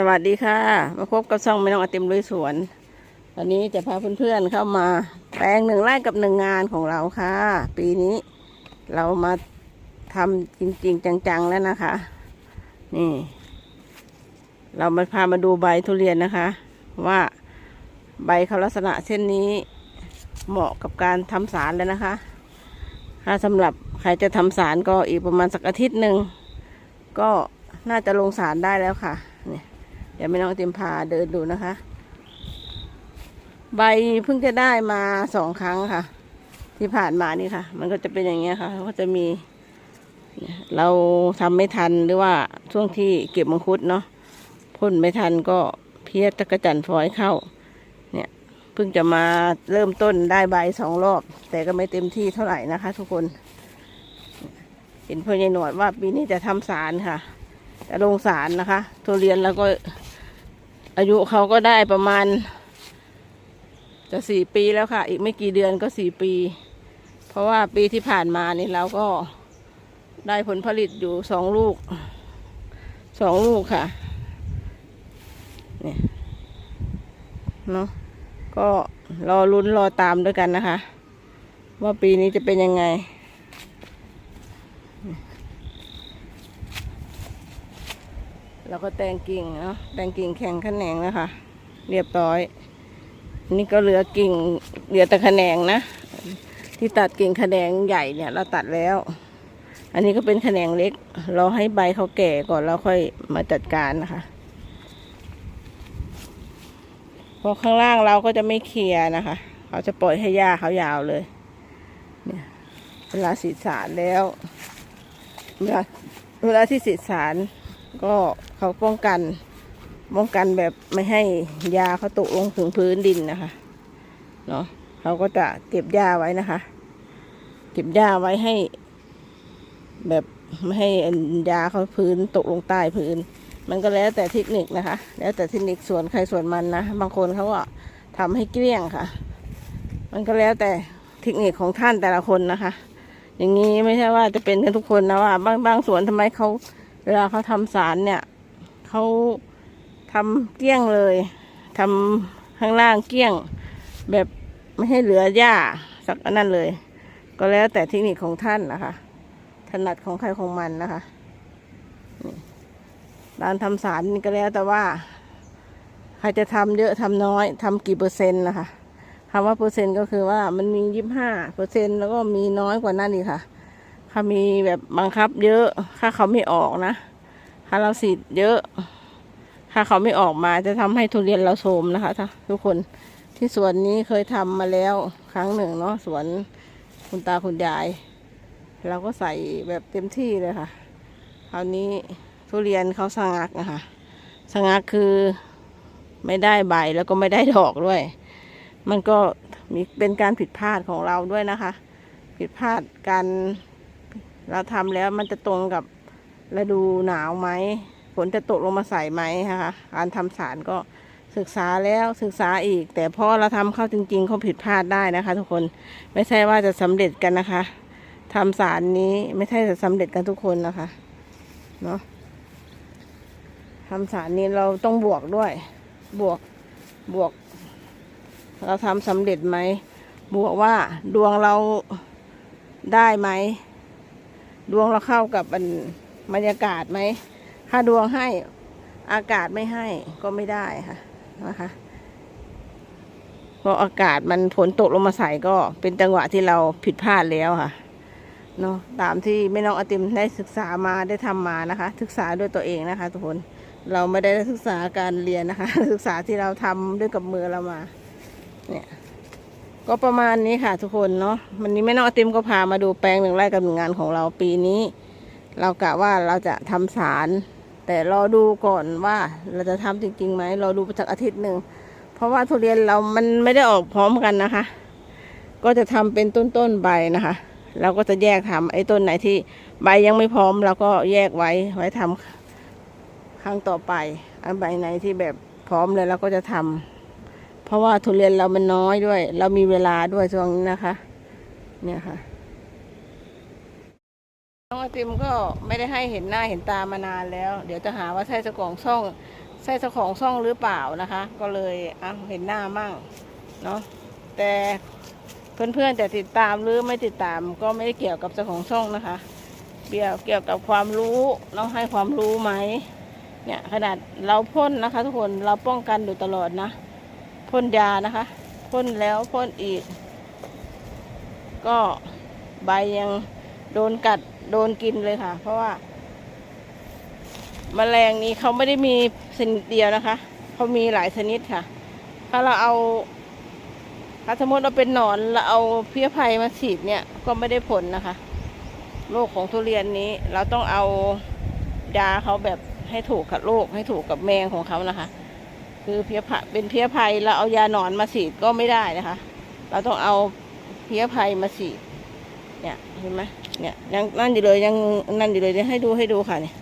สวัสดีค่ะ มาพบกับช่องไม่น้องอติมลุยสวนวันนี้จะพาเพื่อนๆเข้ามาแปลงหนึ่งไร่กับหนึ่งงานของเราค่ะ ปีนี้เรามาทำจริงๆ จังๆแล้วนะคะ นี่ เรามาพามาดูใบทุเรียนนะคะ ว่าใบเขาลักษณะเช่นนี้เหมาะกับการทำสารแล้วนะคะ ถ้าสำหรับใครจะทำสารก็อีกประมาณสักอาทิตย์หนึ่งก็น่าจะลงสารได้แล้วค่ะ เนี่ยเดี๋ยวไม่น้องเตรียมพาเดินดูนะคะ ใบเพิ่งจะได้มาสองครั้งค่ะ ที่ผ่านมานี่ค่ะ มันก็จะเป็นอย่างเงี้ยค่ะก็จะมีเราทำไม่ทันหรือว่าช่วงที่เก็บมังคุดเนาะพ่นไม่ทันก็เพี้ยตะกระจันฟอยเข้า เนี่ยเพิ่งจะมาเริ่มต้นได้ใบสองรอบ แต่ก็ไม่เต็มที่เท่าไหร่นะคะ ทุกคน เห็นพ่อใหญ่หนวดว่าปีนี้จะทำสารค่ะ จะลงสารนะคะทุเรียนแล้วก็ อายุเขาก็ได้ประมาณ จะสี่ปีแล้วค่ะ อีกไม่กี่เดือนก็สี่ปี เพราะว่าปีที่ผ่านมานี่เราก็ได้ผลผลิตอยู่สองลูกสองลูกค่ะเนี่ยเนาะก็รอลุ้นรอตามด้วยกันนะคะ ว่าปีนี้จะเป็นยังไง แล้วก็แตงกิ่งเนาะแตงกิ่งแข็งขนงนะคะ เรียบร้อย นี่ก็เหลือกิ่งเหลือแต่แขนงนะ ที่ตัดกิ่งแขนงใหญ่เนี่ย เราตัดแล้ว อันนี้ก็เป็นแขนงเล็ก เราให้ใบเขาแก่ก่อนแล้วค่อยมาจัดการนะคะพอข้างล่างเราก็จะไม่เคลียร์นะคะ เขาจะปล่อยให้หญ้าเขายาวเลย เนี่ย เวลาสีสารแล้ว เวลาเวลาที่สีสารก็ เขาป้องกันป้องกันแบบไม่ให้ยาเขาตกลงถึงพื้นดินนะคะเนาะเขาก็จะเก็บหญ้าไว้นะคะ เก็บหญ้าไว้ให้ แบบไม่ให้ยาเขาพื้นตกลงใต้พื้น มันก็แล้วแต่เทคนิคนะคะ แล้วแต่เทคนิคส่วนใครส่วนมันนะบางคนเขาก็ทำให้เกลี้ยงค่ะ มันก็แล้วแต่เทคนิคของท่านแต่ละคนนะคะ อย่างนี้ไม่ใช่ว่าจะเป็นกันทุกคนนะว่า บางบางสวนทำไมเขาเวลาเขาทำสารเนี่ย เขาทำเกลี้ยงเลยทำข้างล่างเกลี้ยง แบบไม่ให้เหลือหญ้าสักอันนั้นเลย ก็แล้วแต่เทคนิคของท่านนะคะถนัดของใครของมันนะคะนี่การทำสารนี่ก็แล้วแต่ว่า ใครจะทำเยอะทำน้อยทำกี่เปอร์เซ็นต์นะคะคำว่าเปอร์เซ็นต์ก็คือว่ามันมียี่ห้าเปอร์เซ็นต์แล้วก็มีน้อยกว่านั้นอีกค่ะเขามีแบบบังคับเยอะถ้าเขาไม่ออกนะ ถ้าเราสีดเยอะ ถ้าเขาไม่ออกมาจะทำให้ทุเรียนเราโทรมนะคะทุกคนที่สวนนี้เคยทำมาแล้วครั้งหนึ่งเนาะสวนคุณตาคุณยาย เราก็ใส่แบบเต็มที่เลยค่ะคราวนี้ทุเรียนเขาสงักนะคะสงักคือไม่ได้ใบแล้วก็ไม่ได้ดอกด้วย มันก็มีเป็นการผิดพลาดของเราด้วยนะคะ ผิดพลาดการเราทำแล้วมันจะตรงกับ ฤดูหนาวไหมฝนจะตกลงมาใส่ไหมนะคะการทำสารก็ศึกษาแล้วศึกษาอีก แต่พอเราทำเข้าจริง ๆเขาผิดพลาดได้นะคะ ทุกคนไม่ใช่ว่าจะสำเร็จกันนะคะทำสารนี้ไม่ใช่จะสำเร็จกันทุกคนนะคะเนาะทำสารนี้เราต้องบวกด้วย บวกบวก เราทำสำเร็จไหม บวกว่าดวงเราได้ไหม ดวงเราเข้ากับบรร บรรยากาศไหมถ้าดวงให้อากาศไม่ให้ก็ไม่ได้ค่ะนะคะเพราะอากาศมันฝนตกลงมาใส่ก็เป็นจังหวะที่เราผิดพลาดแล้วค่ะเนาะตามที่แม่น้องอติมได้ศึกษามาได้ทำมานะคะ ศึกษาด้วยตัวเองนะคะ ทุกคนเราไม่ได้ศึกษาการเรียนนะคะ ศึกษาที่เราทำด้วยกับมือเรามา เนี่ย ก็ประมาณนี้ค่ะ ทุกคนเนาะวันนี้แม่น้องอติมก็พามาดูแปลงหนึ่งไร่กับหนึ่งงานของเราปีนี้ เรากะว่าเราจะทำสาร แต่รอดูก่อนว่าเราจะทำจริงๆไหมรอดูไปสักอาทิตย์หนึ่งเพราะว่าทุเรียนเรามันไม่ได้ออกพร้อมกันนะคะ ก็จะทำเป็นต้นๆใบนะคะ เราก็จะแยกทำไอ้ต้นไหนที่ใบยังไม่พร้อมเราก็แยกไว้ไว้ทำครั้งต่อไป อันใบไหนที่แบบพร้อมเลยเราก็จะทำเพราะว่าทุเรียนเรามันน้อยด้วย เรามีเวลาด้วยช่วงนี้นะคะ เนี่ยค่ะ น้องไอติมก็ไม่ได้ให้เห็นหน้าเห็นตามานานแล้ว เดี๋ยวจะหาว่าใช่เจ้าของช่องใช่เจ้าของช่องหรือเปล่านะคะ ก็เลยเอาเห็นหน้ามั่งเนาะแต่เพื่อนๆจะติดตามหรือไม่ติดตามก็ไม่ได้เกี่ยวกับเจ้าของช่องนะคะเกี่ยวเกี่ยวกับความรู้เราให้ความรู้ไหมเนี่ยขนาดเราพ่นนะคะ ทุกคนเราป้องกันอยู่ตลอดนะพ่นยานะคะพ่นแล้วพ่นอีก ก็ใบยังโดนกัด โดนกินเลยค่ะ เพราะว่าแมลงนี้เขาไม่ได้มีชนิดเดียวนะคะเขามีหลายชนิดค่ะ ถ้าเราเอาถ้าสมมติเราเป็นหนอนเราเอาเพี้ยไผ่มาฉีดเนี่ยก็ไม่ได้ผลนะคะโรคของทุเรียนนี้ เราต้องเอายาเขาแบบให้ถูกกับโรคให้ถูกกับแมงของเขานะคะ คือเพี้ยผ่เป็นเพี้ยไผ่แล้วเอายาหนอนมาฉีดก็ไม่ได้นะคะ เราต้องเอาเพี้ยไผ่มาฉีด เนี่ยเห็นไหมเนี่ยยังนั่นอยู่เลยยังนั่นอยู่เลยเดี๋ยให้ดูให้ดูค่ะเนี่ย